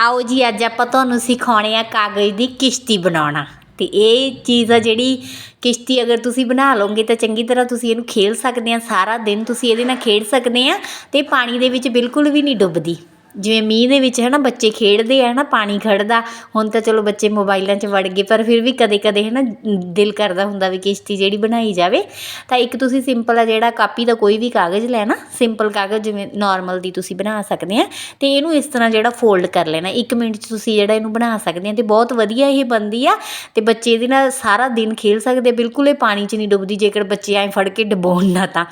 ਆਓ ਜੀ, ਅੱਜ ਆਪਾਂ ਤੁਹਾਨੂੰ ਸਿਖਾਉਣੇ ਆ ਕਾਗਜ਼ ਦੀ ਕਿਸ਼ਤੀ ਬਣਾਉਣਾ। ਤੇ ਇਹ ਚੀਜ਼ ਆ ਜਿਹੜੀ ਕਿਸ਼ਤੀ ਅਗਰ ਤੁਸੀਂ ਬਣਾ ਲਓਗੇ ਤਾਂ ਚੰਗੀ ਤਰ੍ਹਾਂ ਤੁਸੀਂ ਇਹਨੂੰ ਖੇਲ ਸਕਦੇ ਆ, ਸਾਰਾ ਦਿਨ ਤੁਸੀਂ ਇਹਦੇ ਨਾਲ ਖੇਡ ਸਕਦੇ ਆ ਤੇ ਪਾਣੀ ਦੇ ਵਿੱਚ ਬਿਲਕੁਲ ਵੀ ਨਹੀਂ ਡੁੱਬਦੀ। ਜਿਵੇਂ ਮੀਂਹ ਦੇ ਵਿੱਚ ਹੈ ਨਾ ਬੱਚੇ ਖੇਡਦੇ ਆ ਨਾ ਪਾਣੀ ਖੜਦਾ ਹੁਣ ਤਾਂ ਚਲੋ ਬੱਚੇ ਮੋਬਾਈਲਾਂ 'ਚ ਵੜ ਗਏ, ਪਰ ਫਿਰ ਵੀ ਕਦੇ ਕਦੇ ਹੈ ਨਾ ਦਿਲ ਕਰਦਾ ਹੁੰਦਾ ਵੀ ਕਿਸ਼ਤੀ ਜਿਹੜੀ ਬਣਾਈ ਜਾਵੇ। ਤਾਂ ਇੱਕ ਤੁਸੀਂ ਸਿੰਪਲ ਆ ਜਿਹੜਾ ਕਾਪੀ ਦਾ ਕੋਈ ਵੀ ਕਾਗਜ਼ ਲੈਣਾ ਸਿੰਪਲ ਕਾਗਜ਼ ਜਿਵੇਂ ਨਾਰਮਲ ਦੀ ਤੁਸੀਂ ਬਣਾ ਸਕਦੇ ਆ, ਤੇ ਇਹਨੂੰ ਇਸ ਤਰ੍ਹਾਂ ਜਿਹੜਾ ਫੋਲਡ ਕਰ ਲੈਣਾ। 1 ਮਿੰਟ 'ਚ ਤੁਸੀਂ ਜਿਹੜਾ ਇਹਨੂੰ ਬਣਾ ਸਕਦੇ ਆ, ਤੇ ਬਹੁਤ ਵਧੀਆ ਇਹ ਬਣਦੀ ਆ, ਤੇ ਬੱਚੇ ਇਹਦੇ ਨਾਲ ਸਾਰਾ ਦਿਨ ਖੇਡ ਸਕਦੇ ਬਿਲਕੁਲ ਇਹ ਪਾਣੀ 'ਚ ਨਹੀਂ ਡੁੱਬਦੀ, ਜੇਕਰ ਬੱਚੇ ਐਂ ਫੜ ਕੇ ਡਬੋਣ ਨਾ ਤਾਂ।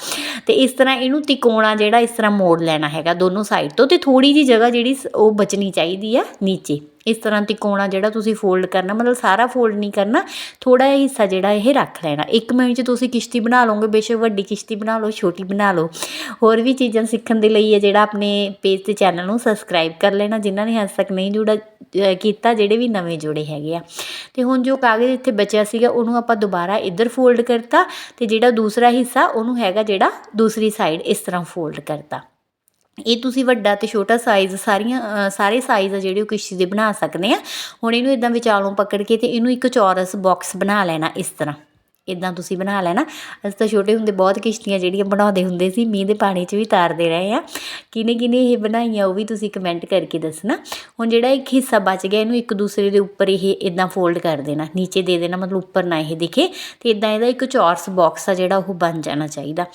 ਤੇ ਇਸ ਤਰ੍ਹਾਂ ਇਹਨੂੰ ਤਿਕੋਣਾ ਜਿਹੜਾ ਇਸ ਤਰ੍ਹਾਂ ਮੋੜ ਲੈਣਾ ਹੈਗਾ ਦੋਨੋਂ ਸਾਈਡ ਤੋਂ, ਤੇ ਥੋੜੀ ਜਿਹੀ ਜਗ੍ਹਾ ਜਿਹੜੀ ਸ- ਉਹ ਬਚਣੀ ਚਾਹੀਦੀ ਆ ਨੀਚੇ। ਇਸ ਤਰ੍ਹਾਂ ਤਿਕੋਣਾ ਜਿਹੜਾ ਤੁਸੀਂ ਫੋਲਡ ਕਰਨਾ, ਮਤਲਬ ਸਾਰਾ ਫੋਲਡ ਨਹੀਂ ਕਰਨਾ ਥੋੜਾ ਜਿਹਾ ਹਿੱਸਾ ਜਿਹੜਾ ਇਹ ਰੱਖ ਲੈਣਾ। ਇੱਕ ਮਿੰਟ 'ਚ ਤੁਸੀਂ ਕਿਸ਼ਤੀ ਬਣਾ ਲਓਗੇ, ਬੇਸ਼ੱਕ ਵੱਡੀ ਕਿਸ਼ਤੀ ਬਣਾ ਲਓ, ਛੋਟੀ ਬਣਾ ਲਓ। ਹੋਰ ਵੀ ਚੀਜ਼ਾਂ ਸਿੱਖਣ ਦੇ ਲਈ ਹੈ ਜਿਹੜਾ ਆਪਣੇ ਪੇਜ ਤੇ ਚੈਨਲ ਨੂੰ ਸਬਸਕ੍ਰਾਈਬ ਕਰ ਲੈਣਾ, ਜਿਨ੍ਹਾਂ ਨੇ ਹਜੇ ਤੱਕ ਨਹੀਂ ਜੁੜਾ ਕੀਤਾ, ਜਿਹੜੇ ਵੀ ਨਵੇਂ ਜੁੜੇ ਹੈਗੇ ਆ। ਤੇ ਹੁਣ ਜੋ ਕਾਗਜ਼ ਇੱਥੇ ਬਚਿਆ ਸੀਗਾ, ਉਹਨੂੰ ਆਪਾਂ ਦੁਬਾਰਾ ਇੱਧਰ ਫੋਲਡ ਕਰਤਾ, ਤੇ ਜਿਹੜਾ ਦੂਸਰਾ ਹਿੱਸਾ, ਉਹਨੂੰ ਹੈਗਾ ਜਿਹੜਾ ਦੂਸਰੀ ਸਾਈਡ ਇਸ ਤਰ੍ਹਾਂ ਫੋਲਡ ਕਰਤਾ। ਇਹ ਤੁਸੀਂ ਵੱਡਾ ਤੇ ਛੋਟਾ ਸਾਈਜ਼ ਸਾਰੀਆਂ ਸਾਰੇ ਸਾਈਜ਼ ਆ ਜਿਹੜੇ ਉਹ ਕਿਸ਼ਤੀ ਦੇ ਬਣਾ ਸਕਦੇ ਆ। ਹੁਣ ਇਹਨੂੰ ਇਦਾਂ ਵਿਚਾਲੋਂ ਪਕੜ ਕੇ ਤੇ ਇਹਨੂੰ ਇੱਕ ਚੌਰਸ ਬਾਕਸ ਬਣਾ ਲੈਣਾ ਇਸ ਤਰ੍ਹਾਂ। ਇਦਾਂ ਤੁਸੀਂ ਬਣਾ ਲੈਣਾ। ਅਸੀਂ ਤਾਂ ਛੋਟੇ ਹੁੰਦੇ ਬਹੁਤ ਕਿਸ਼ਤੀਆਂ ਜਿਹੜੀਆਂ ਬਣਾਉਂਦੇ ਹੁੰਦੇ ਸੀ, ਮੀਂਹ ਦੇ ਪਾਣੀ 'ਚ ਵੀ ਤਾਰਦੇ ਰਹੇ ਆ। ਕਿਨੇ ਕਿਨੇ ਇਹ ਬਣਾਈਆਂ, ਉਹ ਵੀ ਤੁਸੀਂ ਕਮੈਂਟ ਕਰਕੇ ਦੱਸਣਾ। ਹੁਣ ਜਿਹੜਾ ਇੱਕ ਹਿੱਸਾ ਬਚ ਗਿਆ, ਇਹਨੂੰ ਇੱਕ ਦੂਸਰੇ ਦੇ ਉੱਪਰ ਇਹ ਇਦਾਂ ਫੋਲਡ ਕਰ ਦੇਣਾ। ਨੀਚੇ ਦੇ ਦੇਣਾ, ਮਤਲਬ ਉੱਪਰ ਨਾ ਇਹ ਦਿਖੇ। ਤੇ ਇਦਾਂ ਇਹਦਾ ਇੱਕ ਚੌਰਸ ਬਾਕਸ ਆ ਜਿਹੜਾ ਉਹ ਬਣ ਜਾਣਾ ਚਾਹੀਦਾ।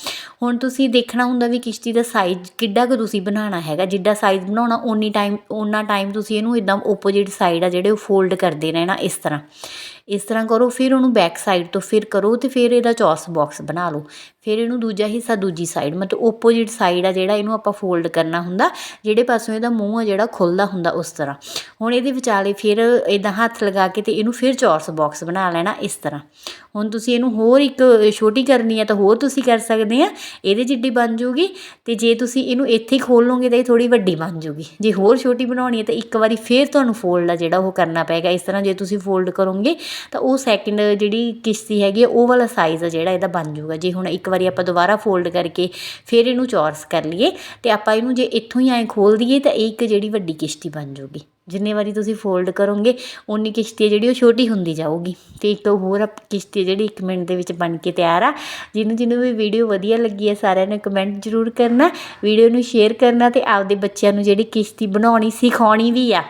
ਹੁਣ ਤੁਸੀਂ ਦੇਖਣਾ ਹੁੰਦਾ ਵੀ ਕਿਸ਼ਤੀ ਦਾ ਸਾਈਜ਼ ਕਿੱਡਾ ਕੁ ਤੁਸੀਂ ਬਣਾਉਣਾ ਹੈਗਾ। ਜਿੱਡਾ ਸਾਈਜ਼ ਬਣਾਉਣਾ, ਓਨੀ ਟਾਈਮ ਓਨਾ ਟਾਈਮ ਤੁਸੀਂ ਇਹਨੂੰ ਇਦਾਂ ਆਪੋਜੀਟ ਸਾਈਡ ਆ ਜਿਹੜੇ ਉਹ ਫੋਲਡ ਕਰਦੇ ਰਹਿਣਾ ਇਸ ਤਰ੍ਹਾਂ। ਇਸ ਤਰ੍ਹਾਂ ਕਰੋ, ਫਿਰ ਉਹਨੂੰ ਬੈਕ ਸਾਈਡ ਤੋਂ ਫਿਰ ਕਰੋ। ਤੇ ਫਿਰ ਇਹਦਾ ਚੌਰਸ ਬੋਕਸ ਬਣਾ ਲਓ। ਫਿਰ ਇਹਨੂੰ ਦੂਜਾ ਹਿੱਸਾ ਦੂਜੀ ਸਾਈਡ ਮਤਲਬ ਓਪੋਜਿਟ ਸਾਈਡ ਆ ਜਿਹੜਾ ਇਹਨੂੰ ਆਪਾਂ ਫੋਲਡ ਕਰਨਾ ਹੁੰਦਾ ਜਿਹੜੇ ਪਾਸੋਂ ਇਹਦਾ ਮੂੰਹ ਆ ਜਿਹੜਾ ਖੁੱਲਦਾ ਹੁੰਦਾ ਉਸ ਤਰ੍ਹਾਂ। ਹੁਣ ਇਹਦੇ ਵਿਚਾਲੇ ਫਿਰ ਇਦਾਂ ਹੱਥ ਲਗਾ ਕੇ ਤੇ ਇਹਨੂੰ ਫਿਰ ਚੌਰਸ ਬਾਕਸ ਬਣਾ ਲੈਣਾ ਇਸ ਤਰ੍ਹਾਂ। ਹੁਣ ਤੁਸੀਂ ਇਹਨੂੰ ਹੋਰ ਇੱਕ ਛੋਟੀ ਕਰਨੀ ਹੈ ਤਾਂ ਹੋਰ ਤੁਸੀਂ ਕਰ ਸਕਦੇ ਆ ਇਹਦੇ ਜਿੱਡੀ ਬਣ ਜੂਗੀ ਤੇ ਜੇ ਤੁਸੀਂ ਇਹਨੂੰ ਇੱਥੇ ਖੋਲ ਲਓਗੇ ਤਾਂ ਇਹ ਥੋੜੀ ਵੱਡੀ ਬਣ ਜੂਗੀ। ਜੇ ਹੋਰ ਛੋਟੀ ਬਣਾਉਣੀ ਹੈ ਤਾਂ ਇੱਕ ਵਾਰੀ ਫਿਰ ਤੁਹਾਨੂੰ ਫੋਲਡ ਆ ਜਿਹੜਾ ਉਹ ਕਰਨਾ ਪਏਗਾ। ਇਸ ਤਰ੍ਹਾਂ ਜੇ ਤੁਸੀਂ ਫੋਲਡ ਕਰੋਗੇ ਤਾਂ ਉਹ ਸੈਕਿੰਡ ਜਿਹੜੀ ਕਿਸ਼ਤੀ ਹੈਗੀ ਆ, ਉਹ ਵਾਲਾ ਸਾਈਜ਼ ਆ ਜਿਹੜਾ ਇਹਦਾ ਬਣ ਜੂਗਾ। ਜੇ ਹੁਣ ਇੱਕ ਵਾਰੀ ਆਪਾਂ ਦੁਬਾਰਾ ਫੋਲਡ ਕਰਕੇ ਫਿਰ ਇਹਨੂੰ ਚੌਰਸ ਕਰ ਲਈਏ ਤੇ ਆਪਾਂ ਇਹਨੂੰ ਜੇ ਇੱਥੋਂ ਹੀ ਐਂ ਖੋਲ ਦਈਏ ਤਾਂ ਇਹ ਇੱਕ ਜਿਹੜੀ ਵੱਡੀ ਕਿਸ਼ਤੀ ਬਣ ਜਾਊਗੀ। ਜਿੰਨੇ ਵਾਰੀ ਤੁਸੀਂ ਫੋਲਡ ਕਰੋਗੇ ਉਨੀ ਕਿਸ਼ਤੀ ਹੈ ਜਿਹੜੀ ਉਹ ਛੋਟੀ ਹੁੰਦੀ ਜਾਊਗੀ। ਤੇ ਇੱਕ ਹੋਰ ਆਪ- ਕਿਸ਼ਤੀ ਹੈ ਜਿਹੜੀ 1 ਮਿੰਟ ਦੇ ਵਿੱਚ ਬਣ ਕੇ ਤਿਆਰ ਆ। ਜਿਹਨੂੰ ਜਿਹਨੂੰ ਵੀ ਵੀਡੀਓ ਵਧੀਆ ਲੱਗੀ ਹੈ, ਸਾਰਿਆਂ ਨੇ ਕਮੈਂਟ ਜ਼ਰੂਰ ਕਰਨਾ ਵੀਡੀਓ ਨੂੰ ਸ਼ੇਅਰ ਕਰਨਾ ਤੇ ਆਪਦੇ ਬੱਚਿਆਂ ਨੂੰ ਜਿਹੜੀ ਕਿਸ਼ਤੀ ਬਣਾਉਣੀ, ਸਿਖਾਉਣੀ ਵੀ ਆ।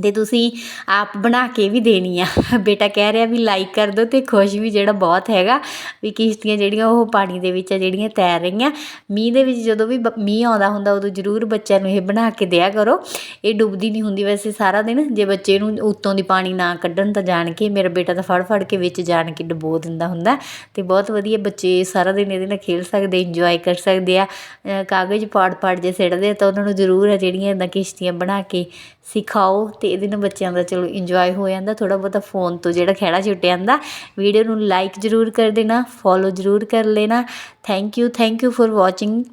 ਅਤੇ ਤੁਸੀਂ ਆਪ ਬਣਾ ਕੇ ਵੀ ਦੇਣੀ ਆ। ਬੇਟਾ ਕਹਿ ਰਿਹਾ ਵੀ ਲਾਈਕ ਕਰ ਦਿਓ ਅਤੇ ਖੁਸ਼ ਵੀ ਜਿਹੜਾ ਬਹੁਤ ਹੈਗਾ, ਵੀ ਕਿਸ਼ਤੀਆਂ ਜਿਹੜੀਆਂ ਉਹ ਪਾਣੀ ਦੇ ਵਿੱਚ ਆ, ਜਿਹੜੀਆਂ ਤੈਰ ਰਹੀਆਂ। ਮੀਂਹ ਦੇ ਵਿੱਚ ਜਦੋਂ ਵੀ ਬ- ਮੀਂਹ ਆਉਂਦਾ ਹੁੰਦਾ ਉਦੋਂ ਜ਼ਰੂਰ ਬੱਚਿਆਂ ਨੂੰ ਇਹ ਬਣਾ ਕੇ ਦਿਆ ਕਰੋ। ਇਹ ਡੁੱਬਦੀ ਨਹੀਂ ਹੁੰਦੀ ਵੈਸੇ ਸਾਰਾ ਦਿਨ। ਜੇ ਬੱਚੇ ਨੂੰ ਉੱਤੋਂ ਦੀ ਪਾਣੀ ਨਾ ਕੱਢਣ ਤਾਂ ਜਾਣ ਕੇ ਮੇਰਾ ਬੇਟਾ ਤਾਂ ਫੜ ਫੜ ਕੇ ਵਿੱਚ ਜਾਣ ਕੇ ਡੁਬੋ ਦਿੰਦਾ ਹੁੰਦਾ। ਤੇ ਬਹੁਤ ਵਧੀਆ ਬੱਚੇ ਸਾਰਾ ਦਿਨ ਇਹਦੇ ਨਾਲ ਖੇਡ ਸਕਦੇ ਇੰਜੋਏ ਕਰ ਸਕਦੇ ਆ। ਕਾਗਜ਼ ਪਾੜ ਪਾੜ ਜੇ ਸਿੱਟਦੇ ਆ ਤਾਂ ਉਹਨਾਂ ਨੂੰ ਜ਼ਰੂਰ ਆ ਜਿਹੜੀਆਂ ਇਦਾਂ ਕਿਸ਼ਤੀਆਂ ਬਣਾ ਕੇ ਸਿਖਾਓ ਤੇ ਇਹਦੇ ਨਾਲ ਬੱਚਿਆਂ ਦਾ ਚਲੋ ਇੰਜੋਏ ਹੋ ਜਾਂਦਾ, ਥੋੜ੍ਹਾ ਬਹੁਤਾ ਫੋਨ ਤੋਂ ਜਿਹੜਾ ਖਹਿੜਾ ਛੁੱਟ ਜਾਂਦਾ। ਵੀਡੀਓ ਨੂੰ ਲਾਈਕ ਜ਼ਰੂਰ ਕਰ ਦੇਣਾ ਫੋਲੋ ਜ਼ਰੂਰ ਕਰ ਲੈਣਾ। Thank you thank you for watching